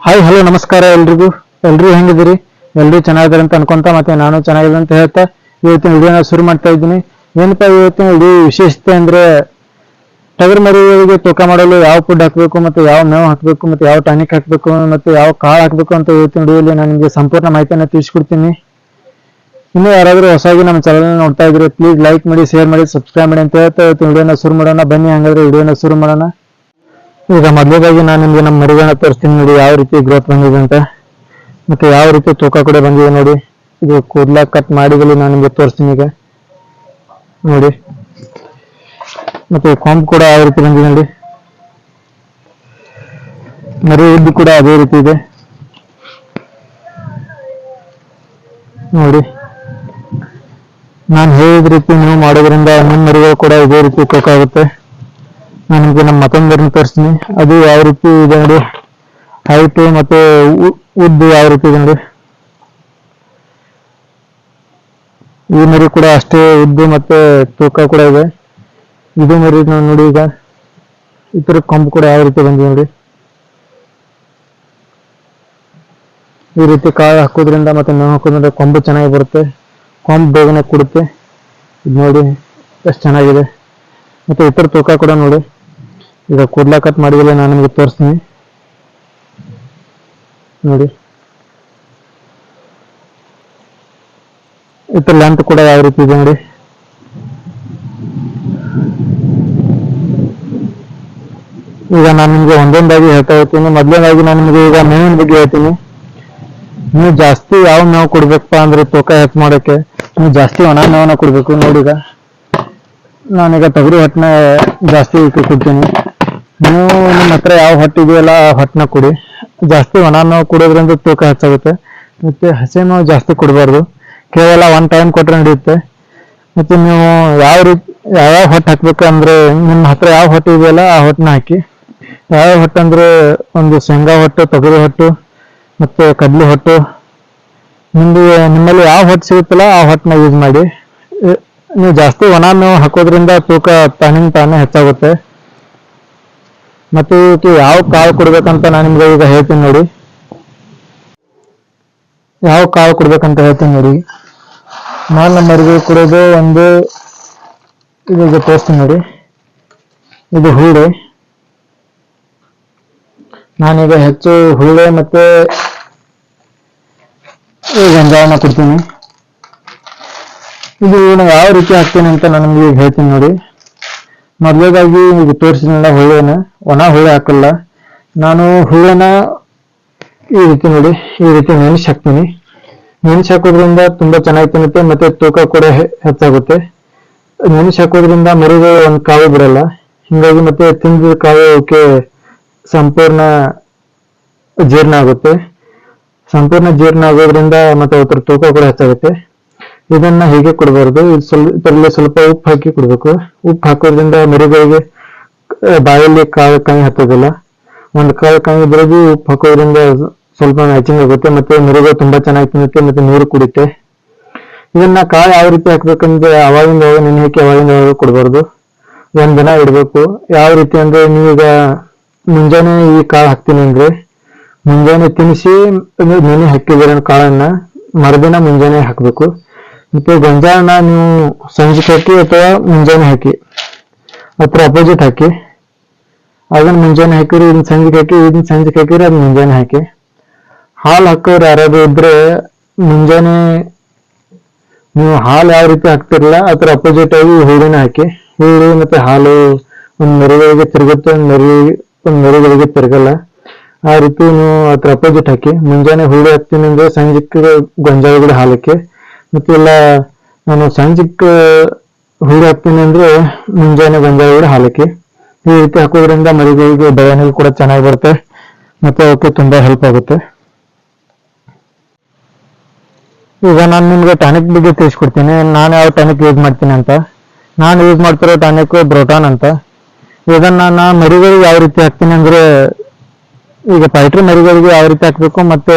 Hi hello ನಮಸ್ಕಾರ ಎಲ್ರಿಗೂ. ಎಲ್ರು ಹೆಂಗಿದ್ದೀರಿ? ಎಲ್ಲರೂ ಚೆನ್ನಾಗಿದ್ದಾರೆ ಅಂತ ಅನ್ಕೊಂತ ಮತ್ತೆ ನಾನು ಚೆನ್ನಾಗಿದೆ ಅಂತ ಹೇಳ್ತಾ ಇವತ್ತಿನ ವಿಡಿಯೋನ ಶುರು ಮಾಡ್ತಾ ಇದ್ದೀನಿ. ಏನಪ್ಪಾ ಇವತ್ತಿನ ವಿಡಿಯೋ ವಿಶೇಷತೆ ಅಂದ್ರೆ ಟಗರ್ ಮರಿಗಳಿಗೆ ತೂಕ ಮಾಡಲು ಯಾವ ಫುಡ್ ಹಾಕಬೇಕು ಮತ್ತೆ ಯಾವ ಮೇವು ಹಾಕಬೇಕು ಮತ್ತೆ ಯಾವ ಟಾನಿಕ್ ಹಾಕಬೇಕು ಮತ್ತೆ ಯಾವ ಕಾಳು ಹಾಕಬೇಕು ಅಂತ ಇವತ್ತಿನ ವಿಡಿಯೋಲಿ ನಾನು ನಿಮಗೆ ಸಂಪೂರ್ಣ ಮಾಹಿತಿಯನ್ನು ತಿಳಿಸ್ಕೊಡ್ತೀನಿ. ಇನ್ನು ಯಾರಾದರೂ ಹೊಸಾಗಿ ನಮ್ಮ ಚಾನಲ್ ನೋಡ್ತಾ ಇದ್ರೆ ಪ್ಲೀಸ್ ಲೈಕ್ ಮಾಡಿ ಶೇರ್ ಮಾಡಿ ಸಬ್ಸ್ಕ್ರೈಬ್ ಮಾಡಿ ಅಂತ ಹೇಳ್ತಾ ಇವತ್ತಿನ ವಿಡಿಯೋನ ಶುರು ಮಾಡೋಣ. ಬನ್ನಿ, ಹಂಗಾದ್ರೆ ವಿಡಿಯೋನ ಶುರು ಮಾಡೋಣ. ಈಗ ಮೊದಲೇದಾಗಿ ನಾನು ನಿಮಗೆ ನಮ್ಮ ಮರಿಗಳನ್ನ ತೋರಿಸ್ತೀನಿ ನೋಡಿ, ಯಾವ ರೀತಿ ಗ್ರೋತ್ ಬಂದಿದೆ ಅಂತ. ಮತ್ತೆ ಯಾವ ರೀತಿ ತೂಕ ಕೂಡ ಬಂದಿದೆ ನೋಡಿ. ಇದು ಕೂದಲ ಕಟ್ ಮಾಡಿದಲ್ಲಿ ನಾನು ನಿಮಗೆ ತೋರಿಸ್ತೀನಿ ಈಗ. ನೋಡಿ. ಮತ್ತೆ ಕೊಂಬ್ ಕೂಡ ಯಾವ ರೀತಿ ಬಂದಿದೆ ನೋಡಿ. ಮರಿ ಉದ್ದು ಕೂಡ ಅದೇ ರೀತಿ ಇದೆ. ನೋಡಿ. ನಾನು ಹೇಳಿದ ರೀತಿ ನೀವು ಮಾಡೋದ್ರಿಂದ ನಿಮ್ಮ ಮರಿಗಳು ಕೂಡ ಇದೇ ರೀತಿ ತೂಕ ಆಗುತ್ತೆ. ನಾನು ನಿಮಗೆ ನಮ್ಮ ಮತ್ತೊಂದರನ್ನು ತೋರಿಸ್ತೀನಿ. ಅದು ಯಾವ ರೀತಿ ಇದೆ ನೋಡಿ. ಹೈಟು ಮತ್ತೆ ಉದ್ದು ಯಾವ ರೀತಿ ಇದೆ ನೋಡಿ. ಈ ಮರಿ ಕೂಡ ಅಷ್ಟೇ ಉದ್ದು ಮತ್ತೆ ತೂಕ ಕೂಡ ಇದೆ. ಇದು ಮರಿ ನೋಡಿ ಈಗ. ಇತರ ಕೊಂಬು ಕೂಡ ಯಾವ ರೀತಿ ಬಂದಿದೆ ನೋಡಿ. ಈ ರೀತಿ ಕಾಳು ಹಾಕೋದ್ರಿಂದ ಮತ್ತೆ ನಾವು ಹಾಕೋದ್ರಿಂದ ಕೊಂಬು ಚೆನ್ನಾಗಿ ಬರುತ್ತೆ. ಕೊಂಬು ಬೇಗನೆ ಕೊಡುತ್ತೆ ಇದು ನೋಡಿ, ಎಷ್ಟು ಚೆನ್ನಾಗಿದೆ. ಮತ್ತೆ ಇತರ ತೂಕ ಕೂಡ ನೋಡಿ. ಈಗ ಕೂಡ್ಲ ಕಟ್ ಮಾಡಿದ್ರೆ ನಾನು ನಿಮಗೆ ತೋರಿಸ್ತೀನಿ. ನೋಡಿ. ಇತರ ಲೆಂತ್ ಕೂಡ ಯಾವ ರೀತಿ ಇದೆ ನೋಡಿ. ಈಗ ನಾನು ನಿಮ್ಗೆ ಒಂದೊಂದಾಗಿ ಹೇಳ್ತಾ ಹೋಗ್ತೀನಿ. ಮೊದಲನೇದಾಗಿ ನಾನು ನಿಮಗೆ ಈಗ ಮೇವಿನ ಬಗ್ಗೆ ಹೇಳ್ತೀನಿ. ನೀವು ಜಾಸ್ತಿ ಯಾವ ಮೇವು ಕೊಡ್ಬೇಕಪ್ಪ ಅಂದ್ರೆ ತೂಕ ಹೆಚ್ಚು ಮಾಡೋಕೆ ನೀವು ಜಾಸ್ತಿ ಒಣ ಮೇವನ್ನ ಕೊಡ್ಬೇಕು ನೋಡಿ ಈಗ ನಾನೀಗ ತೊಗರಿ ಹೊಟ್ಟನ ಜಾಸ್ತಿ ಕೊಡ್ತೀನಿ. ನೀವು ನಿಮ್ಮ ಹತ್ರ ಯಾವ ಹೊಟ್ಟೆ ಇದೆಯಲ್ಲ ಆ ಹೊಟ್ಟನ ಕುಡಿ. ಜಾಸ್ತಿ ಒಣ ನೋವು ಕುಡೋದ್ರಿಂದ ತೂಕ ಹೆಚ್ಚಾಗುತ್ತೆ. ಮತ್ತೆ ಹಸಿ ನೋವು ಜಾಸ್ತಿ ಕುಡಬಾರ್ದು. ಕೇವಲ ಒನ್ ಟೈಮ್ ಕೊಟ್ಟರೆ ನಡೆಯುತ್ತೆ. ಮತ್ತೆ ನೀವು ಯಾವ ರೀತಿ ಯಾವ್ಯಾವ ಹೊಟ್ಟೆ ಹಾಕ್ಬೇಕು ಅಂದ್ರೆ ನಿಮ್ಮ ಹತ್ರ ಯಾವ ಹೊಟ್ಟೆ ಇದೆಯಲ್ಲ ಆ ಹೊಟ್ಟನ ಹಾಕಿ. ಯಾವ ಹೊಟ್ಟೆ ಅಂದ್ರೆ ಒಂದು ಶೇಂಗಾ ಹೊಟ್ಟು, ತೊಗರಿ ಹೊಟ್ಟು, ಮತ್ತೆ ಕಡ್ಲಿ ಹೊಟ್ಟು. ನಿಮ್ದು ನಿಮ್ಮಲ್ಲಿ ಯಾವ ಹೊಟ್ಟು ಸಿಗುತ್ತಲ್ಲ ಆ ಹೊಟ್ಟನ ಯೂಸ್ ಮಾಡಿ. ನೀವು ಜಾಸ್ತಿ ಒಣ ನೋವು ಹಾಕೋದ್ರಿಂದ ತೂಕ ತಾನಿಂದ ತಾನೇ ಹೆಚ್ಚಾಗುತ್ತೆ. ಮತ್ತೆ ಇವಕ್ಕೆ ಯಾವ ಕಾಳು ಕೊಡ್ಬೇಕಂತ ನಾನು ನಿಮ್ಗೆ ಈಗ ಹೇಳ್ತೀನಿ ನೋಡಿ. ಯಾವ ಕಾಳು ಕೊಡ್ಬೇಕಂತ ಹೇಳ್ತೀನಿ ನೋಡಿ. ನಾನು ನಮ್ಮ ಮರಿಗೆ ಕೊಡೋದು ಒಂದು ಈಗ ತೋರಿಸ್ತೀನಿ ನೋಡಿ. ಇದು ಹೂಳೆ. ನಾನೀಗ ಹೆಚ್ಚು ಹೂಳೆ ಮತ್ತೆ ಈ ಗಂಜಾವನ್ನ ಕೊಡ್ತೀನಿ. ಇದು ಯಾವ ರೀತಿ ಹಾಕ್ತೀನಿ ಅಂತ ನಾನು ನಿಮಗೆ ಹೇಳ್ತೀನಿ ನೋಡಿ. ಮೊದಲೇದಾಗಿ ಈಗ ತೋರಿಸಿದ್ನಲ್ಲ ಹುಳಿನ ಒಣ ಹುಳಿ ಹಾಕಲ್ಲ. ನಾನು ಹುಳನ ಈ ರೀತಿ ನೋಡಿ, ಈ ರೀತಿ ನೆನೆಸಿ ಹಾಕ್ತೀನಿ. ನೆನೆಸಿ ಹಾಕೋದ್ರಿಂದ ತುಂಬಾ ಚೆನ್ನಾಗಿ ತಿನ್ನುತ್ತೆ, ಮತ್ತೆ ತೂಕ ಕೂಡ ಹೆಚ್ಚಾಗುತ್ತೆ. ನೆನೆಸಿ ಹಾಕೋದ್ರಿಂದ ಮರಿಗಳು ಒಂದು ಕಾವು ಬಿಡಲ್ಲ. ಹಿಂಗಾಗಿ ಮತ್ತೆ ತಿಂದ ಕಾವು ಅವಕ್ಕೆ ಸಂಪೂರ್ಣ ಜೀರ್ಣ ಆಗುತ್ತೆ. ಸಂಪೂರ್ಣ ಜೀರ್ಣ ಆಗೋದ್ರಿಂದ ಮತ್ತೆ ಅವತ್ರ ತೂಕ ಕೂಡ ಹೆಚ್ಚಾಗುತ್ತೆ. ಇದನ್ನ ಹೀಗೆ ಕೊಡಬಾರ್ದು? ಇದು ಸ್ವಲ್ಪ, ಇದರಲ್ಲಿ ಸ್ವಲ್ಪ ಉಪ್ಪು ಹಾಕಿ ಕೊಡ್ಬೇಕು. ಉಪ್ಪು ಹಾಕೋದ್ರಿಂದ ಮರಿಗಳಿಗೆ ಬಾಯಲ್ಲಿ ಕಾಳು ಕಾಯಿ ಹತ್ತೋದಿಲ್ಲ. ಒಂದು ಕಾಳು ಕಾಯಿ ಬೆಳೆದು ಉಪ್ಪು ಹಾಕೋದ್ರಿಂದ ಸ್ವಲ್ಪ ಮ್ಯಾಚಿಂಗ್ ಆಗುತ್ತೆ ಮತ್ತೆ ಮರಿಗಳು ತುಂಬಾ ಚೆನ್ನಾಗಿ ತಿನ್ನುತ್ತೆ ಮತ್ತೆ ನೀರು ಕುಡಿತೆ ಇದನ್ನ ಕಾಳು ಯಾವ ರೀತಿ ಹಾಕ್ಬೇಕಂದ್ರೆ ಅವಾಗಿಂದ ಅವಾಗ ನೆನೆ ಹಾಕಿ ಅವಾಗಿಂದ ಅವಾಗ ಕೊಡಬಾರ್ದು. ಒಂದ್ ದಿನ ಇಡಬೇಕು. ಯಾವ ರೀತಿ ಅಂದ್ರೆ ನೀವೀಗ ಮುಂಜಾನೆ ಈ ಕಾಳು ಹಾಕ್ತೀನಿ ಅಂದ್ರೆ ಮುಂಜಾನೆ ತಿನ್ನಿಸಿ ನೆನೆ ಹಾಕಿದ್ರೆ ಕಾಳನ್ನ, ಮರುದಿನ ಮುಂಜಾನೆ ಹಾಕಬೇಕು. ಮತ್ತೆ ಗೊಂಜಾಳನ ನೀವು ಸಂಜೆ ಹಾಕಿ ಅಥವಾ ಮುಂಜಾನೆ ಹಾಕಿ? ಅಥವಾ ಅಪೋಸಿಟ್ ಹಾಕಿ. ಅದನ್ನ ಮುಂಜಾನೆ ಹಾಕಿರಿ, ಇದನ್ನ ಸಂಜೆ ಹಾಕಿ ಇದನ್ನ ಸಂಜೆಗೆ ಹಾಕಿರಿ ಅದನ್ನ ಮುಂಜಾನೆ ಹಾಕಿ. ಹಾಲು ಹಾಕೋರು ಯಾರಾದ್ರು ಇದ್ರೆ ಮುಂಜಾನೆ ನೀವು ಹಾಲು ಯಾವ ರೀತಿ ಹಾಕ್ತಿರಲ್ಲ ಆತ್ರ ಅಪೋಸಿಟ್ ಆಗಿ ಹುಳಿನ ಹಾಕಿ. ಹುಳಿ ಮತ್ತೆ ಹಾಲು ಒಂದ್ ಮೆರೆಗಳಿಗೆ ತಿರುಗುತ್ತೆ, ಒಂದು ಮರಿ, ಒಂದ್ ಮೆರೆಗಳಿಗೆ ತಿರುಗಲ್ಲ. ಆ ರೀತಿ ನೀವು ಅದ್ರ ಅಪೋಸಿಟ್ ಹಾಕಿ. ಮುಂಜಾನೆ ಹುಳಿ ಹಾಕ್ತೀನಿ ಅಂದ್ರೆ ಸಂಜೆಗೆ ಗೊಂಜಾಳಗಳ ಹಾಲಕ್ಕೆ. ಮತ್ತೆ ಇಲ್ಲ ನಾನು ಸಂಜೆಗೆ ಹುಳಿ ಹಾಕ್ತೀನಿ ಅಂದ್ರೆ ಮುಂಜಾನೆ ಗೊಂಜಾಳಗಳು ಹಾಲಕ್ಕೆ. ಈ ರೀತಿ ಹಾಕೋದ್ರಿಂದ ಮರಿಗಳಿಗೆ ಬೆಳವಣಿಗೆ ಕೂಡ ಚೆನ್ನಾಗಿ ಬರುತ್ತೆ. ಮತ್ತೆ ಅವಕ್ಕೆ ತುಂಬಾ ಹೆಲ್ಪ್ ಆಗುತ್ತೆ. ಈಗ ನಾನು ನಿಮ್ಗೆ ಟಾನಿಕ್ ಬಗ್ಗೆ ತಿಳಿಸ್ಕೊಡ್ತೀನಿ. ನಾನು ಯಾವ ಟಾನಿಕ್ ಯೂಸ್ ಮಾಡ್ತೀನಿ ಅಂತ. ನಾನು ಯೂಸ್ ಮಾಡ್ತಿರೋ ಟಾನಿಕ್ ಬ್ರೋಟಾನ್ ಅಂತ. ಇದನ್ನ ನಾನು ಮರಿಗಳಿಗೆ ಯಾವ ರೀತಿ ಹಾಕ್ತೀನಿ ಅಂದ್ರೆ ಈಗ ಪೈಟ್ರಿ ಮರಿಗಳಿಗೆ ಯಾವ ರೀತಿ ಹಾಕ್ಬೇಕು ಮತ್ತೆ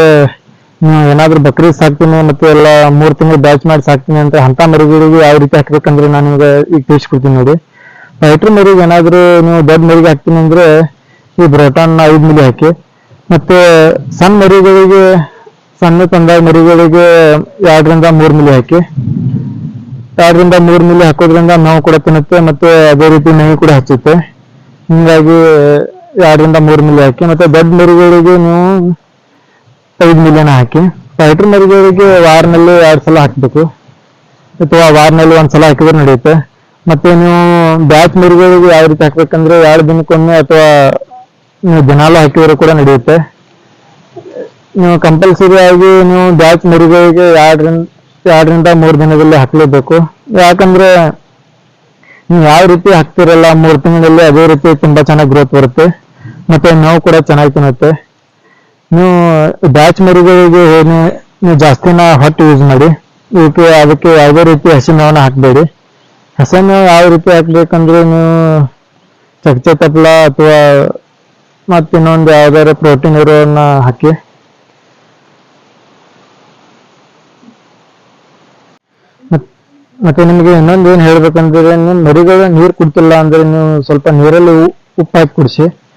ಏನಾದ್ರು ಬಕ್ರಿ ಸಾಕ್ತೀನಿ ಮತ್ತೆ ಎಲ್ಲ ಮೂರ್ ತಿಂಗಳು ಬ್ಯಾಚ್ ಮಾಡಿ ಸಾಕ್ತೀನಿ ಅಂತ ಅಂತ ಮರಿಗಳಿಗೆ ಯಾವ ರೀತಿ ಹಾಕ್ಬೇಕಂದ್ರೆ ನಾನು ನಿಮ್ಗೆ ಈಗ ತಿಳಿಸ್ಕೊಡ್ತೀನಿ ನೋಡಿ. ರೈಟ್ರ್ ಮರಿಗೆ ಏನಾದ್ರೂ ನೀವು ದೊಡ್ಡ ಮರಿಗೆ ಹಾಕ್ತೀನಿ ಅಂದ್ರೆ ಈ ಬ್ರೋಟಾನ್ ಐದು ಮಿಲಿ ಹಾಕಿ. ಮತ್ತೆ ಸಣ್ಣ ಮರಿಗಳಿಗೆ, ಸಣ್ಣ ತಂದ ಮರಿಗಳಿಗೆ ಎರಡರಿಂದ ಮೂರ್ ಮಿಲಿ ಹಾಕಿ. ಎರಡರಿಂದ ಮೂರ್ ಮಿಲಿ ಹಾಕೋದ್ರಿಂದ ನಾವು ಕೂಡ ತಿನ್ನುತ್ತೆ ಮತ್ತೆ ಅದೇ ರೀತಿ ನೈ ಕೂಡ ಹಚ್ಚುತ್ತೆ. ಹಿಂಗಾಗಿ ಎರಡರಿಂದ ಮೂರ್ ಮಿಲಿ ಹಾಕಿ ಮತ್ತೆ ದೊಡ್ಡ ಮರಿಗಳಿಗೆ ನೀವು ಐದು ಮಿಲಿಯನ್ ಹಾಕಿ. ಫೈಟರ್ ಮರಿಗಳಿಗೆ ವಾರ್ನಲ್ಲಿ ಎರಡು ಸಲ ಹಾಕಬೇಕು. ಅಥವಾ ವಾರ್ನಲ್ಲಿ ಒಂದು ಸಲ ಹಾಕಿದ್ರೆ ನಡೆಯುತ್ತೆ. ಮತ್ತೆ ನೀವು ಬ್ಯಾಚ್ ಮರಿಗಳಿಗೆ ಯಾವ ರೀತಿ ಹಾಕ್ಬೇಕಂದ್ರೆ ಎರಡು ದಿನಕ್ಕೊಮ್ಮೆ ಅಥವಾ ನೀವು ದಿನಾಲು ಹಾಕಿದ್ರು ಕೂಡ ನಡೆಯುತ್ತೆ. ನೀವು ಕಂಪಲ್ಸರಿ ಆಗಿ ನೀವು ಬ್ಯಾಚ್ ಮರಿಗಳಿಗೆ ಎರಡರಿಂದ ಎರಡರಿಂದ ಮೂರು ದಿನದಲ್ಲಿ ಹಾಕ್ಲೇಬೇಕು. ಯಾಕಂದ್ರೆ ನೀವು ಯಾವ ರೀತಿ ಹಾಕ್ತಿರಲ್ಲ ಮೂರು ತಿಂಗಳಲ್ಲಿ ಅದೇ ರೀತಿ ತುಂಬಾ ಚೆನ್ನಾಗಿ ಗ್ರೋತ್ ಬರುತ್ತೆ. ಮತ್ತೆ ನೋವು ಕೂಡ ಚೆನ್ನಾಗಿ ತಿನ್ನುತ್ತೆ. ನೀವು ಬ್ಯಾಚ್ ಮರಿಗಳಿಗೆ ಏನು, ನೀವು ಜಾಸ್ತಿನ ಹೊಟ್ಟು ಯೂಸ್ ಮಾಡಿ ಇದಕ್ಕೆ ಅದಕ್ಕೆ ಯಾವುದೇ ರೀತಿ ಹಸಿ ಮೇವನ್ನ ಹಾಕಬೇಡಿ. ಹಸಿ ಮೇವು ಯಾವ ರೀತಿ ಹಾಕ್ಬೇಕಂದ್ರೆ ನೀವು ಚಕ್ಚೆ ತಪ್ಲ ಅಥವಾ ಮತ್ತೆ ಇನ್ನೊಂದು ಯಾವ್ದಾದ್ರು ಪ್ರೋಟೀನ್ ಇರೋನ್ನ ಹಾಕಿ. ಮತ್- ಮತ್ತೆ ನಿಮಗೆ ಇನ್ನೊಂದು ಏನು ಹೇಳ್ಬೇಕಂದ್ರೆ, ನೀವು ಮರಿಗಳು ನೀರು ಕುಡ್ತಿಲ್ಲ ಅಂದ್ರೆ ನೀವು ಸ್ವಲ್ಪ ನೀರಲ್ಲಿ ಉಪ್ಪು ಹಾಕಿ ಕುಡಿಸಿ.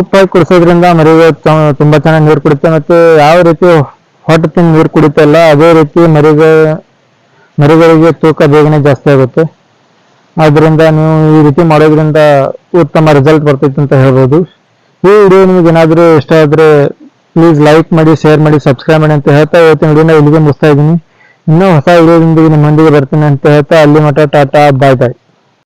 ಉಪ್ಪು ಹಾಕಿ ಕುಡಿಸೋದ್ರಿಂದ ಮರಿಗೆ ತುಂಬಾ ಚೆನ್ನಾಗಿ ನೀರು ಕುಡಿತೆ ಮತ್ತೆ ಯಾವ ರೀತಿ ಹೊಟ್ಟೆ ತಿಂದು ನೀರು ಕುಡಿತಲ್ಲ ಅದೇ ರೀತಿ ಮರಿಗೆ, ಮರಿಗಳಿಗೆ ತೂಕ ಬೇಗನೆ ಜಾಸ್ತಿ ಆಗುತ್ತೆ. ಆದ್ರಿಂದ ನೀವು ಈ ರೀತಿ ಮಾಡೋದ್ರಿಂದ ಉತ್ತಮ ರಿಸಲ್ಟ್ ಬರ್ತೈತೆ ಅಂತ ಹೇಳ್ಬೋದು. ಈ ವಿಡಿಯೋ ನಿಮ್ಗೆ ಏನಾದರೂ ಇಷ್ಟ ಆದ್ರೆ ಪ್ಲೀಸ್ ಲೈಕ್ ಮಾಡಿ ಶೇರ್ ಮಾಡಿ ಸಬ್ಸ್ಕ್ರೈಬ್ ಮಾಡಿ ಅಂತ ಹೇಳ್ತಾ ಇವತ್ತಿನ ವಿಡಿಯೋನ ಇಲ್ಲಿಗೆ ಮುಗಿಸ್ತಾ ಇದ್ದೀನಿ. ಇನ್ನೂ ಹೊಸ ವಿಡಿಯೋದೊಂದಿಗೆ ನಿಮ್ಮೊಂದಿಗೆ ಬರ್ತೀನಿ ಅಂತ ಹೇಳ್ತಾ, ಅಲ್ಲಿ ಮಟ್ಟ ಟಾಟಾ ಬಾಯ್ ಬಾಯ್